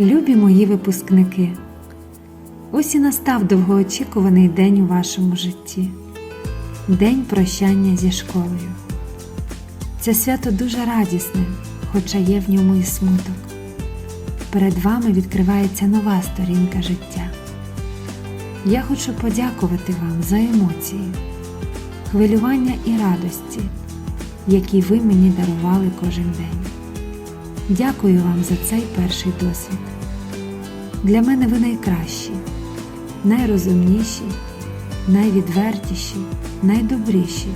Любі мої випускники, ось і настав довгоочікуваний день у вашому житті День прощання зі школою. Це свято дуже радісне, хоча є в ньому і смуток. Перед вами відкривається нова сторінка життя. Я хочу подякувати вам за емоції, хвилювання і радості, які ви мені дарували кожен день. Дякую вам за цей перший досвід. Для мене ви найкращі, найрозумніші, найвідвертіші, найдобріші,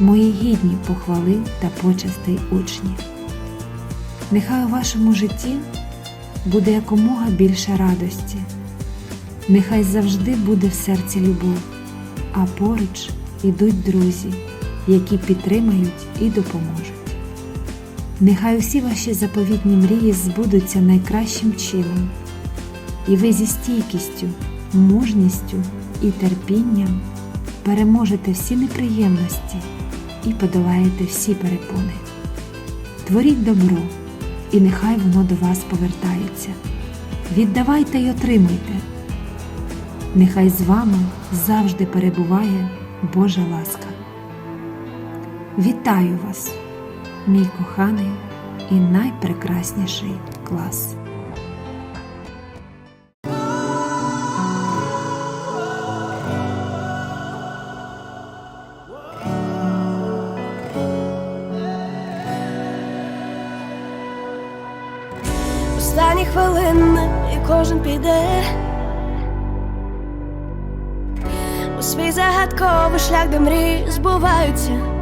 мої гідні похвали та почестей учні. Нехай у вашому житті буде якомога більше радості, нехай завжди буде в серці любов, а поруч ідуть друзі, які підтримають і допоможуть. Нехай усі ваші заповітні мрії збудуться найкращим чином, і ви зі стійкістю, мужністю і терпінням переможете всі неприємності і подолаєте всі перепони. Творіть добро, і нехай воно до вас повертається. Віддавайте й отримуйте. Нехай з вами завжди перебуває Божа ласка. Вітаю вас! Мій коханий і найпрекрасніший клас. Останні хвилини і кожен піде у свій загадковий шлях, де мрії збуваються.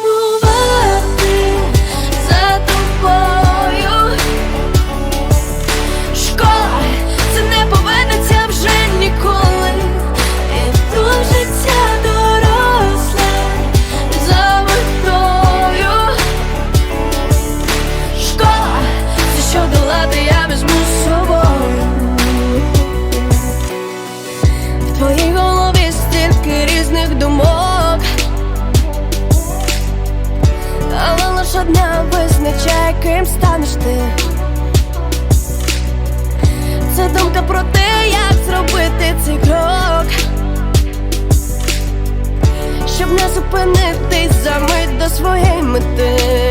думок, але лиш одна визначає, ким станеш ти. Це думка про те, як зробити цей крок, щоб не зупинитись за мить до своєї мети.